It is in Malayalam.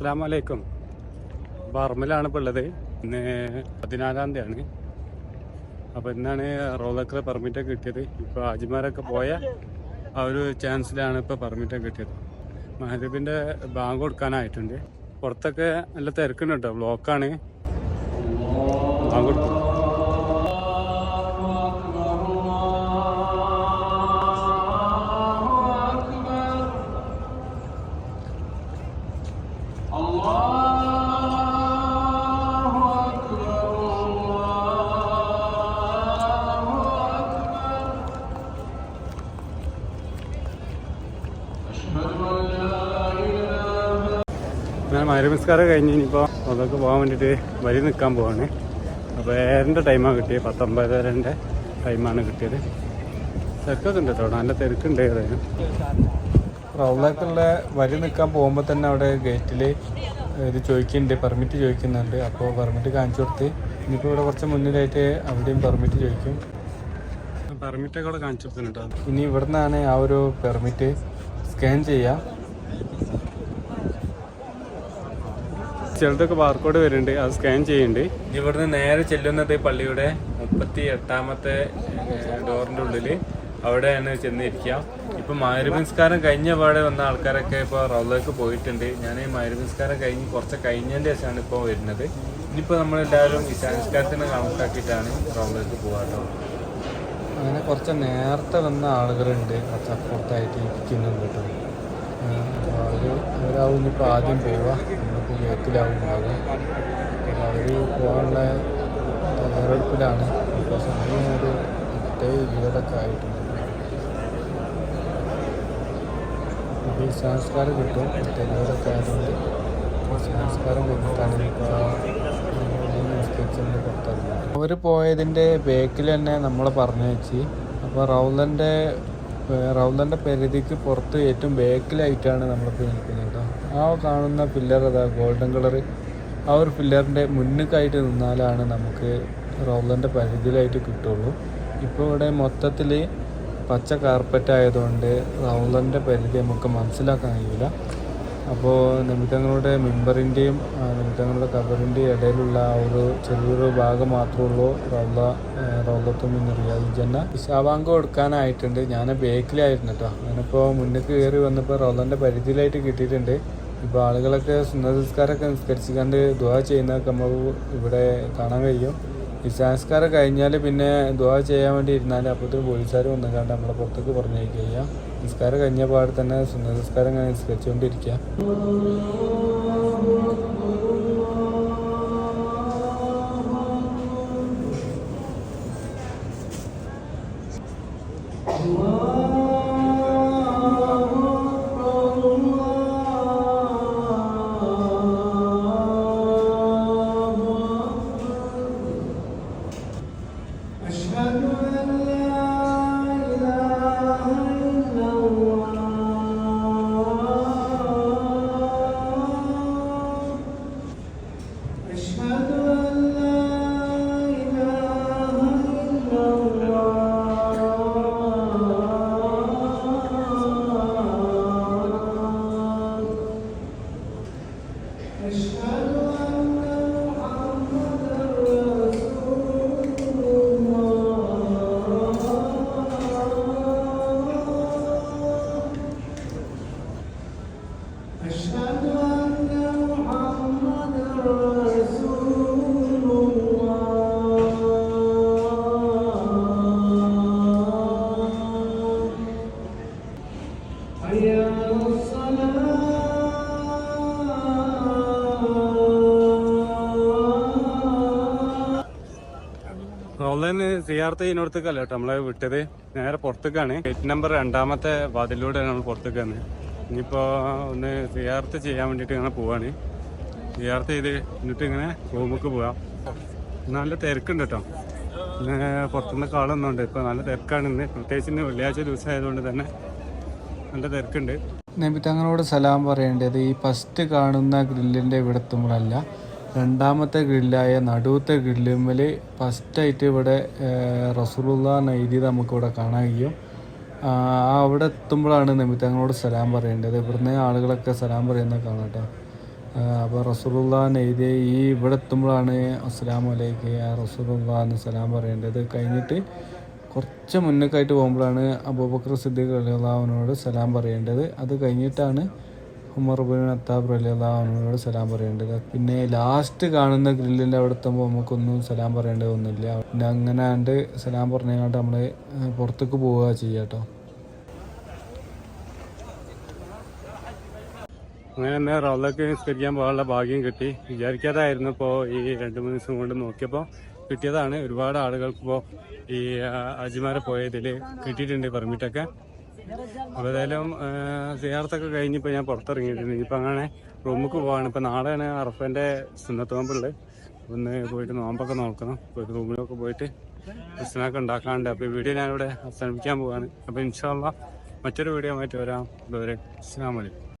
അസ്സാം വലൈക്കും ബർമിലാണ് ഇപ്പോൾ ഉള്ളത്. ഇന്ന് പതിനാലാം തീയതിയാണ്. അപ്പോൾ ഇന്നാണ് റോളക്കർ പെർമിറ്റ് കിട്ടിയത്. ഇപ്പോൾ ഹാജിമാരൊക്കെ പോയ ആ ഒരു ചാൻസിലാണ് ഇപ്പോൾ പെർമിറ്റ് കിട്ടിയത്. മഹദീബിന്റെ ബാങ്ക് കൊടുക്കാനായിട്ടുണ്ട്. പുറത്തൊക്കെ നല്ല തിരക്കുണ്ട് കേട്ടോ. ബ്ലോക്കാണ്. ബാങ്ക് കൊടുക്കും ഞാൻ മരുമിസ്കാരം കഴിഞ്ഞ് ഇനിയിപ്പോൾ അതൊക്കെ പോകാൻ വേണ്ടിയിട്ട് വരി നിൽക്കാൻ പോവാണ്. അപ്പോൾ ഏറിന്റെ ടൈമാണ് കിട്ടിയത് പത്തൊമ്പതരന്റെ ടൈമാണ് കിട്ടിയത്. തിരക്കൊക്കെ ഉണ്ട് കേട്ടോ നല്ല തിരക്കുണ്ട് ഏതായാലും. റൗളക്കുള്ള വരി നിൽക്കാൻ പോകുമ്പോൾ തന്നെ അവിടെ ഗേറ്റിൽ ഇത് ചോദിക്കുന്നുണ്ട് പെർമിറ്റ് ചോദിക്കുന്നുണ്ട്. അപ്പോൾ പെർമിറ്റ് കാണിച്ചു കൊടുത്ത് ഇനിയിപ്പോൾ ഇവിടെ കുറച്ച് മുന്നിലായിട്ട് അവിടെയും പെർമിറ്റ് ചോദിക്കും. പെർമിറ്റൊക്കെ അവിടെ കാണിച്ചു കൊടുത്തിട്ടുണ്ടോ ഇനി ഇവിടുന്നാണ് ആ ഒരു പെർമിറ്റ് സ്കാൻ ചെയ്യുക ചിലതൊക്കെ ബാർക്കോഡ് വരുന്നുണ്ട് അത് സ്കാൻ ചെയ്യുന്നുണ്ട്. ഇവിടുന്ന് നേരെ ചെല്ലുന്നത് പള്ളിയുടെ മുപ്പത്തി എട്ടാമത്തെ ഡോറിന്റെ ഉള്ളിൽ. അവിടെയാണ് ചെന്നിരിക്കുക. ഇപ്പൊ മാരുപംസ്കാരം കഴിഞ്ഞ പാടെ വന്ന ആൾക്കാരൊക്കെ ഇപ്പൊ റൗലേക്ക് പോയിട്ടുണ്ട്. ഞാൻ ഈ മാരുപംസ്കാരം കഴിഞ്ഞ് കുറച്ച് കഴിഞ്ഞതിന്റെ ശേഷമാണ് ഇപ്പോൾ വരുന്നത്. ഇനിയിപ്പോ നമ്മളെല്ലാവരും ഇശാനിസ്കാരത്തിന് കണക്കാക്കിയിട്ടാണ് റൗലേക്ക് പോകാട്ടോ അങ്ങനെ കുറച്ച് നേരത്തെ വന്ന ആളുകളുണ്ട്. കുറച്ച് അപ്പുറത്തായിട്ട് ഇരിക്കുന്നുണ്ട് കേട്ടോ. അവരാവും ഇനിയിപ്പോൾ ആദ്യം പോവുക നമുക്ക് ഗേറ്റിലാവും ഉണ്ടാവുക അവർ പോകാനുള്ള തയ്യാറെടുപ്പിലാണ്. ഇപ്പോൾ സമയം ഒരു എട്ട് ഇരുപതൊക്കെ ആയിട്ടുണ്ട്. ഇപ്പോൾ ഈ സംസ്കാരം കിട്ടും. എട്ട് ഇരുപതൊക്കെ ആയതുകൊണ്ട് സംസ്കാരം കഴിഞ്ഞിട്ടാണ് ഇപ്പോൾ അവർ പോയതിന്റെ ബേക്കിൽ തന്നെ നമ്മൾ പറഞ്ഞു വെച്ച് അപ്പോൾ റൗലന്റെ റൗലന്റെ പരിധിക്ക് പുറത്ത് ഏറ്റവും ബാക്കിലായിട്ടാണ് നമ്മളിപ്പോൾ നിൽക്കുന്നത് കേട്ടോ. ആ കാണുന്ന പില്ലർ അതാ ഗോൾഡൻ കളർ ആ ഒരു പില്ലറിന്റെ മുന്നിക്കായിട്ട് നിന്നാലാണ് നമുക്ക് റൗലന്റെ പരിധിയിലായിട്ട് കിട്ടുള്ളൂ. ഇപ്പോൾ ഇവിടെ മൊത്തത്തിൽ പച്ച കാർപ്പറ്റ് ആയതുകൊണ്ട് റൗലന്റെ പരിധി നമുക്ക് മനസ്സിലാക്കാൻ കഴിയില്ല അപ്പോൾ നിമിത്തങ്ങളുടെ മെമ്പറിന്റെയും നിമിത്തങ്ങളുടെ കബറിന്റെയും ഇടയിലുള്ള ഒരു ചെറിയൊരു ഭാഗം മാത്രമേ ഉള്ളൂ. റൗല റൗലത്തും റിയാദ് ജന്ന. കൊടുക്കാനായിട്ടുണ്ട് ഞാൻ ബേക്കിലായിരുന്നു കേട്ടോ ഞാനിപ്പോൾ മുന്നേക്ക് കയറി വന്നപ്പോൾ റൗളന്റെ പരിധിയിലായിട്ട് കിട്ടിയിട്ടുണ്ട്. ഇപ്പോൾ ആളുകളൊക്കെ സുന്ദരസംസ്കാരമൊക്കെ നിസ്കരിച്ചുകൊണ്ട് ദുവാ ചെയ്യുന്നതൊക്കെ നമ്മൾ ഇവിടെ കാണാൻ കഴിയും. നിസ്കാരം കഴിഞ്ഞാൽ പിന്നെ ദുവാ ചെയ്യാൻ വേണ്ടി ഇരുന്നാൽ അപ്പോഴത്തേക്കും പോലീസുകാർ വന്നുകൊണ്ട് നമ്മളെ പുറത്തേക്ക് പറഞ്ഞേക്കുക നിസ്കാരം കഴിഞ്ഞ പാടെ തന്നെ സുന്ദരസ്കാരം ഇങ്ങനെ നിസ്കരിച്ചുകൊണ്ടിരിക്കുക أشهد أن لا Krishna. റൗലന് സിയാർത്ത് ഇതിനടുത്തേക്കല്ല കേട്ടോ. നമ്മളെ വിട്ടത്. നേരെ പുറത്തേക്കാണ്. ഗേറ്റ് നമ്പർ രണ്ടാമത്തെ വാതിലൂടെ നമ്മൾ പുറത്തേക്ക് വന്നത്. ഇനിയിപ്പോൾ ഒന്ന് സിയാർത്ത് ചെയ്യാൻ വേണ്ടിയിട്ട് ഇങ്ങനെ പോവാണ്. സിയാർത്ത് ചെയ്ത് എന്നിട്ട് ഇങ്ങനെ റൂമിലേക്ക് പോവാം. നല്ല തിരക്കുണ്ട് കേട്ടോ. പിന്നെ പുറത്തുനിന്ന് കാളൊന്നുണ്ട്. ഇപ്പോൾ നല്ല തിരക്കാണ് ഇന്ന്. പ്രത്യേകിച്ച് ഇന്ന് വെള്ളിയാഴ്ച ദിവസം ആയതുകൊണ്ട് തന്നെ നല്ല തിരക്കുണ്ട്. നബിത്തങ്ങളോട് സലാം പറയേണ്ടത് ഈ ഫസ്റ്റ് കാണുന്ന ഗ്രില്ലിന്റെ ഇവിടെ എത്തുമ്പോഴല്ല രണ്ടാമത്തെ ഗ്രില്ലായ നടുവത്തെ ഗ്രില്ലുമ്മൽ ഫസ്റ്റായിട്ട് ഇവിടെ റസൂലുള്ള എഴുതിയത് നമുക്കിവിടെ കാണാൻ കഴിയും. അവിടെ എത്തുമ്പോഴാണ് നിമിത്തങ്ങളോട് സലാം പറയേണ്ടത്. ഇവിടുന്ന് ആളുകളൊക്കെ സലാം പറയുന്നത് കാണട്ടെ അപ്പോൾ റസൂലുള്ളാൻ എഴുതിയ ഈ ഇവിടെ എത്തുമ്പോഴാണ് ആ റസൂലുള്ള എന്ന് സലാം പറയേണ്ടത്. കഴിഞ്ഞിട്ട് കുറച്ച് മുന്നേക്കായിട്ട് പോകുമ്പോഴാണ് അബൂബക്കർ സിദ്ദീഖ് അലിയുള്ളവനോട് സലാം പറയേണ്ടത്. അത് കഴിഞ്ഞിട്ടാണ് ഉമർ ബിൻ അത്താബ് അള്ളാഹുനോട് സലാം പറയേണ്ടത്. പിന്നെ ലാസ്റ്റ് കാണുന്ന ഗ്രില്ലിന്റെ അവിടെ എത്തുമ്പോൾ നമുക്കൊന്നും സലാം പറയേണ്ടതൊന്നുമില്ല. പിന്നെ അങ്ങനെ ആണ്ട് സലാം പറഞ്ഞുകൊണ്ട് നമ്മൾ പുറത്തേക്ക് പോവുക ചെയ്യാട്ടോ അങ്ങനെ തന്നെ റൗലക്ക് നിസ്കരിക്കാൻ പോകാനുള്ള ഭാഗ്യം കിട്ടി. വിചാരിക്കാതായിരുന്നു ഇപ്പോൾ ഈ രണ്ട് മൂന്ന് ദിവസം കൊണ്ട് നോക്കിയപ്പോൾ കിട്ടിയതാണ്. ഒരുപാട് ആളുകൾക്ക് ഇപ്പോൾ ഈ അജിമാരെ പോയതിൽ കിട്ടിയിട്ടുണ്ട് പെർമിറ്റൊക്കെ. അപ്പോൾ ഏതായാലും സിയാർത്തൊക്കെ കഴിഞ്ഞിപ്പോൾ ഞാൻ പുറത്തിറങ്ങിയിട്ടുണ്ട്. ഇനിയിപ്പോൾ അങ്ങനെ റൂമിലേക്ക് പോവാണ്. ഇപ്പോൾ നാളെയാണ് അറഫന്റെ സുന്നത്ത് നോമ്പുള്ളത് ഒന്ന് പോയിട്ട് നോമ്പൊക്കെ നോക്കണം. പോയിട്ട് റൂമിലൊക്കെ പോയിട്ട് ക്രിസ്ത്യനൊക്കെ ഉണ്ടാക്കാണ്ട് അപ്പോൾ വീഡിയോ ഞാനിവിടെ അവസാനിപ്പിക്കാൻ പോവാണ്. അപ്പോൾ ഇൻഷാല്ല മറ്റൊരു വീഡിയോ ആയിട്ട് വരാം ഇതുവരെ വലൈക്കും